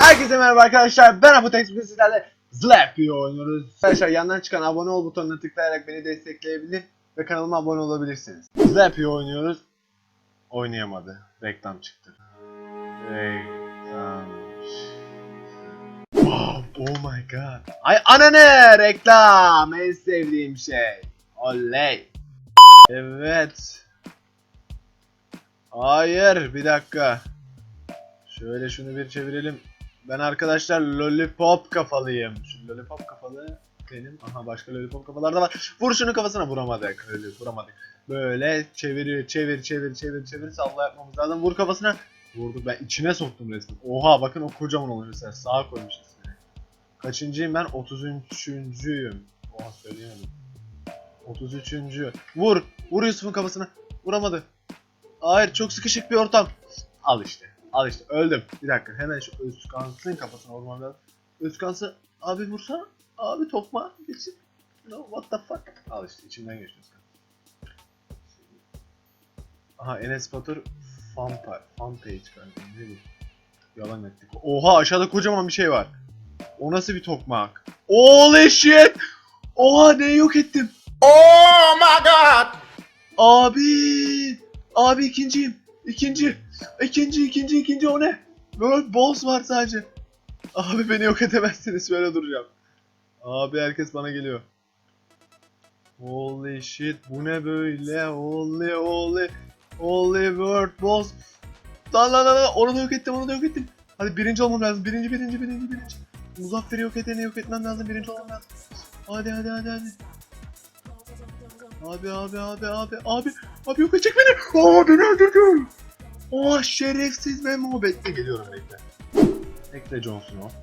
Herkese merhaba arkadaşlar. Ben Apotex bugün sizlerle Zlappy oynuyoruz. Arkadaşlar yandan çıkan abone ol butonuna tıklayarak beni destekleyebilir ve kanalıma abone olabilirsiniz. Zlappy oynuyoruz. Oynayamadı. Reklam çıktı. Reklam. Wow, oh my god. Ay anane reklam en sevdiğim şey. Oley. Evet. Hayır bir dakika. Şöyle şunu bir çevirelim. Ben arkadaşlar lollipop kafalıyım. Şu lollipop kafalı benim. Aha başka lollipop kafalar da var. Vur şunu kafasına vuramadık. Öyle vuramadık. Böyle çeviriyor çevir çevir çevir çevir salla yapmamız lazım. Vur kafasına. Vurduk ben içine soktum resmen. Oha bakın o kocaman olmuş mesela. Sağa koymuş ismini. Kaçıncıyım ben? 33.yüğüm. Oha söyleyemedim. 33. Vur. Vur Yusuf'un kafasına. Vuramadı. Hayır çok sıkışık bir ortam. Al işte. Al işte öldüm. Bir dakika hemen şu Özkans'ın kafasına vurmam lazım. Özkans'ı abi vursana. Abi tokma geçin. No what the fuck. Al işte içinden geçti Özkan. Aha Enes Batur fan, pa- fan page kanka. Ne bu? Yalan ettik. Oha aşağıda kocaman bir şey var. O nasıl bir tokmak? Holy shit! Oha ne yok ettim. Oh my god! Abi! Abi ikinciyim. İkinci. İkinci, ikinci, ikinci o ne? World Boss var sadece. Abi beni yok edemezsiniz böyle duracağım. Abi herkes bana geliyor. Holy shit bu ne böyle? Holy holy. Holy World Boss. Lan lan lan onu da yok ettim onu da yok ettim. Hadi birinci olmam lazım. Birinci birinci birinci birinci. Muzaffer'i yok edeni yok etmem lazım. Birinci olmam lazım. Hadi hadi hadi hadi. Abi abi abi abi abi abi yok edecek beni. Aa beni öldürdü. Oh şerefsiz Memo bekle geliyorum bekle. Bekle Jon Snow.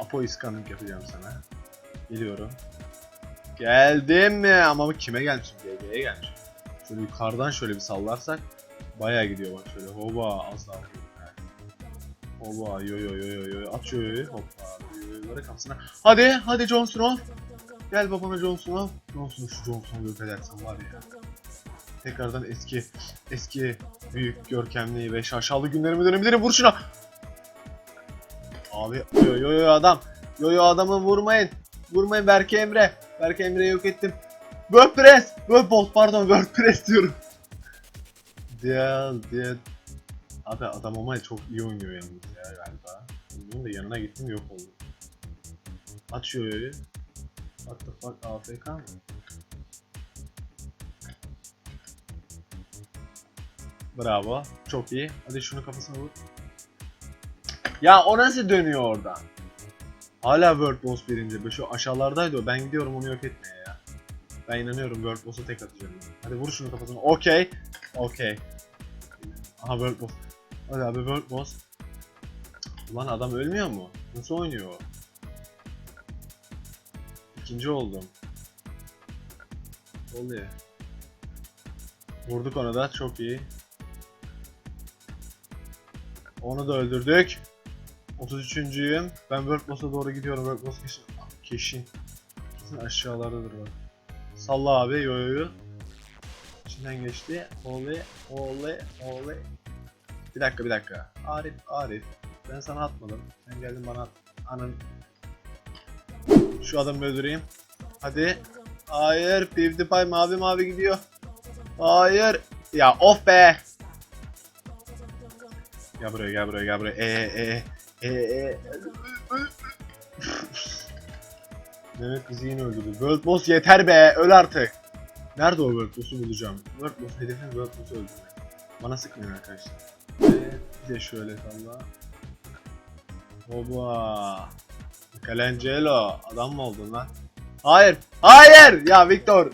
Apo iskanlık yapacağım sana. Geliyorum. Geldim mi? Ama kime gelmişim? GG'ye gelmişim. Şöyle yukarıdan şöyle bir sallarsak bayağı gidiyor bak şöyle. Hoba az daha. Hoba yo yo yo yo yo at yo yo yo hoppa yo yo yoları kafasına. Hadi hadi Jon Snow. Gel babana Jon Snow. Jon Snow şu Jon Snow'u yok edersen var ya. Tekrardan eski eski büyük görkemli ve şaşalı günlerime dönebilirim. Vur şuna. Abi yo yo yo adam. Yo yo adamı vurmayın. Vurmayın Berke Emre. Berke Emre'yi yok ettim. WordPress. WordPress pardon WordPress diyorum. Diğer diğer. Abi adam ama çok iyi oynuyor yalnız ya galiba. Bunun da yanına gittim yok oldu. Aç şu yoyu. What the fuck AFK mı? Bravo. Çok iyi. Hadi şunu kafasına vur. Ya o nasıl dönüyor oradan? Hala World Boss birinci. Şu aşağılardaydı o. Ben gidiyorum onu yok etmeye ya. Ben inanıyorum World Boss'a tek atacağım. Hadi vur şunu kafasına. Okey. Okey. Aha World Boss. Hadi abi World Boss. Ulan adam ölmüyor mu? Nasıl oynuyor o? İkinci oldum. Oluyor. Vurduk onu da çok iyi. Onu da öldürdük. 33.yüyüm. Ben World Boss'a doğru gidiyorum. World Boss kesin. Kesin. Aşağılardadır bak. Salla abi yo yo yo. İçinden geçti. Oley oley oley. Bir dakika bir dakika. Arif Arif. Ben sana atmadım. Sen geldin bana at. Anın. Şu adamı öldüreyim. Hadi. Hayır. PewDiePie mavi mavi gidiyor. Hayır. Ya of be. Gel buraya gel buraya gel buraya. Ee ee ee ee. Mehmet kızı yine öldürdü. World Boss yeter be. Öl artık. Nerede o World Boss'u bulacağım? World Boss hedefim World Boss'u öldürmek. Bana sıkmayın arkadaşlar. Ee, bir de şöyle salla. Oba. Michelangelo. Adam mı oldun lan? Hayır. Hayır. Ya Victor.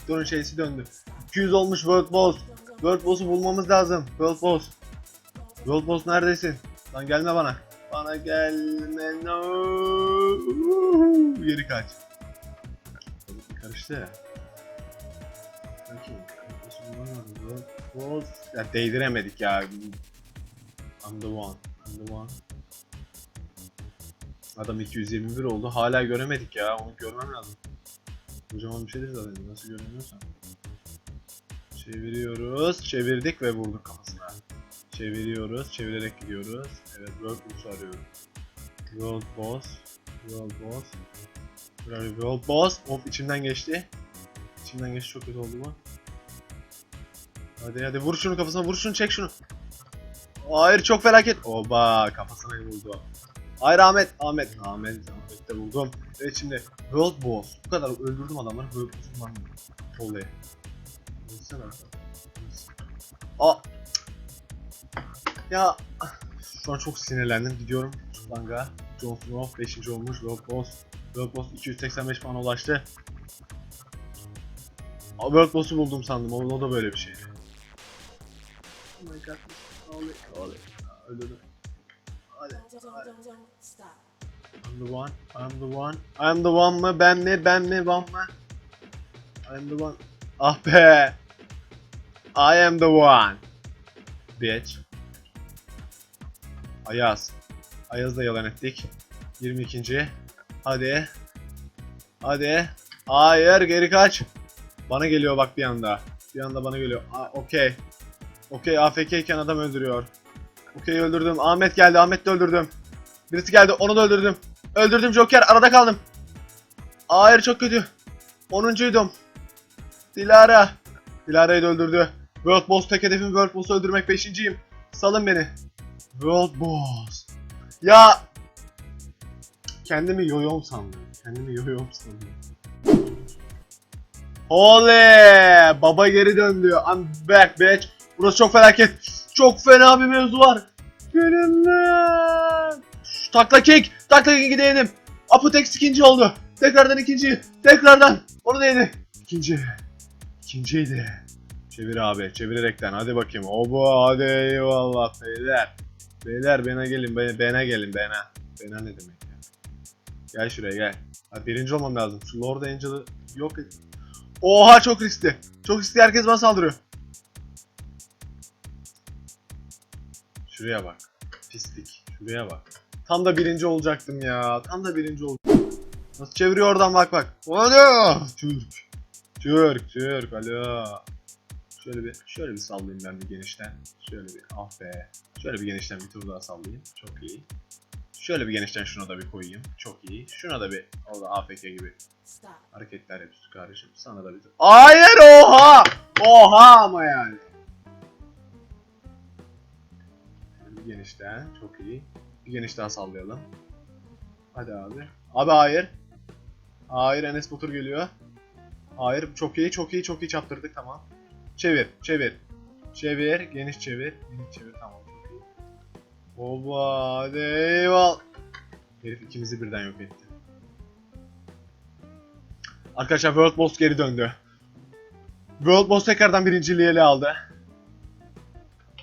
Victor'un şeysi döndü. 200 olmuş World Boss. World Boss'u bulmamız lazım. World Boss. World Boss neredesin? Lan gelme bana. Bana gelme no. Geri kaç. Karıştı ya. Boss. Ya değdiremedik ya. I'm the one. I'm the one. Adam 221 oldu. Hala göremedik ya. Onu görmem lazım. Kocaman bir şeydir zaten. Nasıl görünüyorsa. Çeviriyoruz. Çevirdik ve vurduk kafasına. Çeviriyoruz. Çevirerek gidiyoruz. Evet World Boss'u arıyorum. World Boss. World Boss. World Boss. Of içimden geçti. İçimden geçti çok kötü oldu bu. Hadi hadi vur şunu kafasına vur şunu çek şunu. Hayır çok felaket. Oba kafasına vurdu. Hayır Ahmet. Ahmet. Ahmet. Ahmet de buldum. Evet şimdi World Boss. Bu kadar öldürdüm adamları. World? Oley. Ölsene artık. Aa. Ya. Şu an çok sinirlendim. Gidiyorum. Slanga. Jon Snow 5. olmuş. World Boss. World Boss 285 puan ulaştı. World Boss'u buldum sandım. O, o da böyle bir şey. Oh my god. Oley. Oley. Öldürdüm. I'm the one. I'm the one. I'm the one mı? Ben mi? Ben mi? One mı? I'm the one. Ah be. I am the one. Bitch. Ayaz. Ayaz'da yalan ettik. 22. Hadi. Hadi. Hayır geri kaç. Bana geliyor bak bir anda. Bir anda bana geliyor. Okey. Okey AFK iken adam öldürüyor. Okey öldürdüm. Ahmet geldi. Ahmet de öldürdüm. Birisi geldi. Onu da öldürdüm. Öldürdüm Joker. Arada kaldım. Hayır çok kötü. 10'uncuydum. Dilara. Dilara'yı da öldürdü. World Boss tek hedefim World Boss'u öldürmek 5.yim. Salın beni. World Boss. Ya. Kendimi yoyom sandım. Kendimi yoyom sandım. Oley! Baba geri döndü. I'm back bitch. Burası çok felaket. Çok fena bir mevzu var. Şu Takla kick. Takla kick'i değdim. Apotex ikinci oldu. Tekrardan ikinci. Tekrardan. Onu değdi. İkinci. İkinciydi. Çevir abi. Çevirerekten. Hadi bakayım. Oba hadi eyvallah beyler. Beyler bana gelin. Bana, bana gelin. Bana. Bana ne demek ya? Gel şuraya gel. Ha, birinci olmam lazım. Şu Lord Angel'ı yok et. Oha çok riskli. Çok riskli herkes bana saldırıyor. Şuraya bak. Pislik. Şuraya bak. Tam da birinci olacaktım ya. Tam da birinci olacaktım. Nasıl çeviriyor oradan bak bak. Alo. Türk. Türk. Türk. Alo. Şöyle bir şöyle bir sallayayım ben bir genişten. Şöyle bir ah be. Şöyle bir genişten bir tur daha sallayayım. Çok iyi. Şöyle bir genişten şuna da bir koyayım. Çok iyi. Şuna da bir o da AFK gibi hareketler yapıyorsun kardeşim. Sana da bir Hayır oha! Oha ama yani. Bir genişten. Çok iyi. Bir geniş daha sallayalım. Hadi abi. Abi hayır. Hayır Enes Batur geliyor. Hayır çok iyi çok iyi çok iyi çaptırdık tamam. Çevir çevir. Çevir geniş çevir. Geniş çevir tamam çok iyi. Oba hadi eyvallah. Herif ikimizi birden yok etti. Arkadaşlar World Boss geri döndü. World Boss tekrardan birinciliği ele aldı.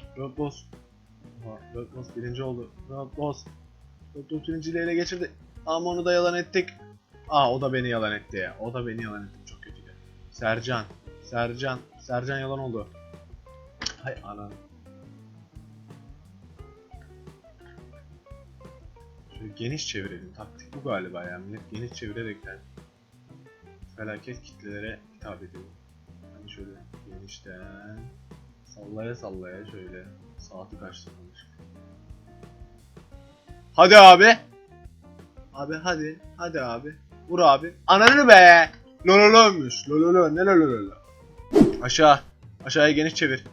World Boss. Oha, World Boss birinci oldu. World Boss. World Boss birinciliği ele geçirdi. Ama onu da yalan ettik. Aa o da beni yalan etti ya. O da beni yalan etti. Çok kötüydü. Sercan. Sercan. Sercan yalan oldu. Hay anan. Şöyle geniş çevirelim. Taktik bu galiba ya. Millet geniş çevirerekten felaket kitlelere hitap ediyor. Hani şöyle genişten sallaya sallaya şöyle saati kaçtırmış. Hadi abi. Abi hadi. Hadi abi. Vur abi. Ananı be. Lolololmuş. Lololo. Ne lololo. Aşağı. Aşağıya geniş çevir.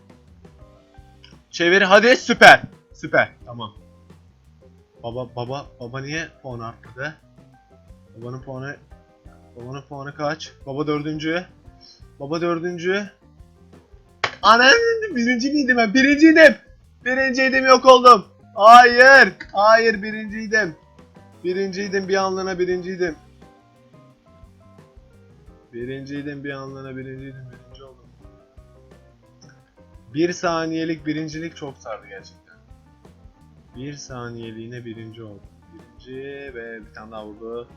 Çevir. Hadi. Süper. Süper. Tamam. Baba baba baba niye puan arttırdı? Babanın puanı Babanın puanı kaç? Baba dördüncü. Baba dördüncü. Anan birinci miydim ben? Birinciydim. Birinciydim yok oldum. Hayır. Hayır birinciydim. Birinciydim bir anlığına birinciydim. Birinciydim bir anlığına birinciydim. Birinci oldum. Bir saniyelik birincilik çok sardı gerçekten. Bir saniyeliğine birinci oldum. Birinci ve bir tane daha vurdu.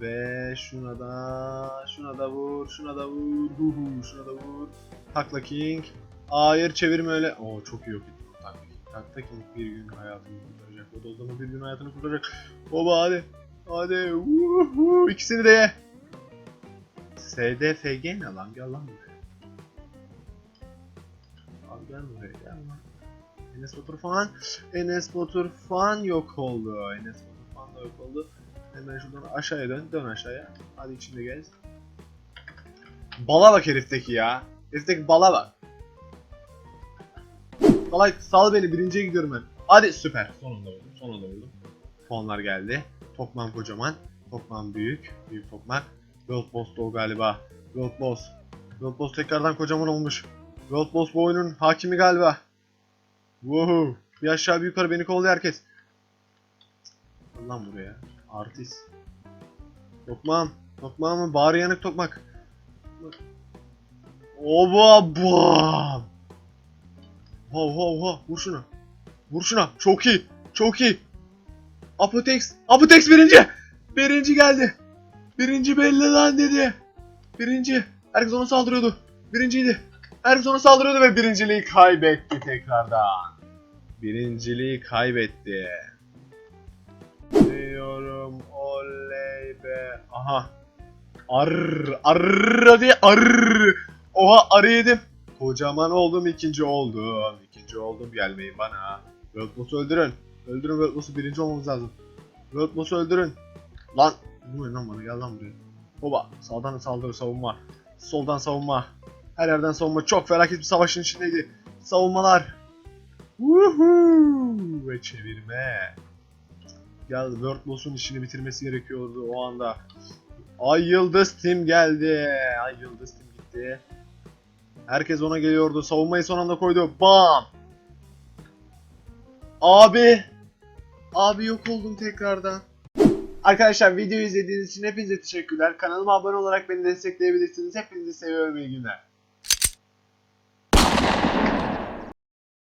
Ve şuna da şuna da vur, şuna da vur, hu hu, şuna da vur. Takla King. Hayır çevirme öyle. Oo çok iyi yok ettim o Takla King. Takla King bir gün hayatını kurtaracak. O da o zaman bir gün hayatını kurtaracak. Baba hadi. Hadi. Vuhu. İkisini de ye. SDFG ne lan? Gel lan buraya. Gel buraya gel lan. Enes Batur falan. Enes Batur falan yok oldu. Enes Batur falan da yok oldu. Hemen şuradan aşağıya dön. Dön aşağıya. Hadi içinde gez. Bala bak herifteki ya. Herifteki bala bak. Salak sal beni birinciye gidiyorum ben. Hadi süper. Sonunda vurdum. Sonunda vurdum. Puanlar geldi. Tokman kocaman. Tokman büyük. Büyük tokmak. World Boss da o galiba. World Boss. World Boss tekrardan kocaman olmuş. World Boss bu oyunun hakimi galiba. Woohoo. Bir aşağı bir yukarı beni kolluyor herkes. Lan buraya. Artist. Tokmağım. Tokmağım Bari yanık tokmak. Oba bam. Ho ho ho. Vur şunu. Vur şuna. Çok iyi. Çok iyi. Apotex. Apotex birinci. Birinci geldi. Birinci belli lan dedi. Birinci. Herkes ona saldırıyordu. Birinciydi. Ona saldırıyordu ve birinciliği kaybetti tekrardan. Birinciliği kaybetti. Diyorum oley be. Aha. Arr arr hadi arr. Oha arı yedim. Kocaman oldum ikinci oldum. İkinci oldum gelmeyin bana. World öldürün. Öldürün World birinci olmamız lazım. World öldürün. Lan. Bu ne lan bana gel lan buraya. Baba sağdan saldırı savunma. Soldan savunma. Her yerden savunma. Çok felaket bir savaşın içindeydi. Savunmalar. Woohoo! Ve çevirme. Gel World Boss'un işini bitirmesi gerekiyordu o anda. Ay Yıldız Tim geldi. Ay Yıldız Tim gitti. Herkes ona geliyordu. Savunmayı son anda koydu. Bam! Abi! Abi yok oldum tekrardan. Arkadaşlar videoyu izlediğiniz için hepinize teşekkürler. Kanalıma abone olarak beni destekleyebilirsiniz. Hepinizi seviyorum iyi günler.